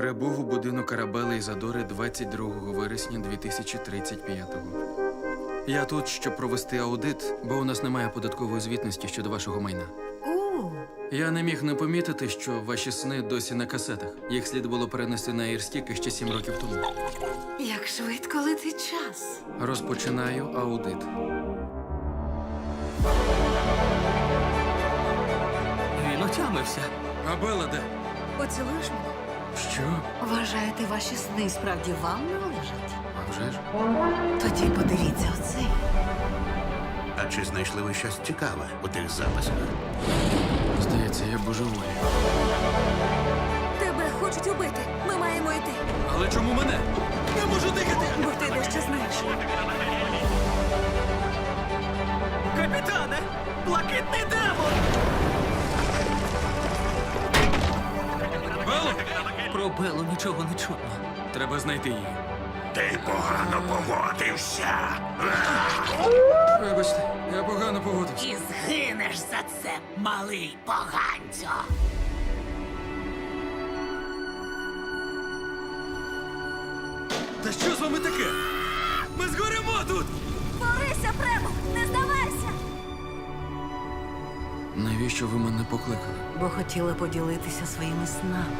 Прибув у будинок Арабели Ізадори 22 вересня 2035-го. Я тут, щоб провести аудит, бо у нас немає податкової звітності щодо вашого майна. У, Я не міг не помітити, що ваші сни досі на касетах. Їх слід було перенести на Airstick ще сім років тому. як швидко летить час. Розпочинаю аудит. Він отямився. А Бела де? Поцілуєш мене? Що? Вважаєте, ваші сни справді вам належать? А вже ж? Тоді подивіться оцей. А чи знайшли ви щось цікаве у тих записах? Здається, я божеволі. Тебе хочуть убити. Ми маємо йти. Але чому мене? Не можу дихати! Бо ти дещо знаєш. Капітане! Блакитний демон! Про Белу нічого не чутно. Треба знайти її. Ти погано поводився. Вибачте, я погано поводився. І згинеш за це, малий поганцю. Та що з вами таке? Ми згоремо тут! Борися, Премо! Не здавайся! Навіщо ви мене покликали? Бо хотіла поділитися своїми снами.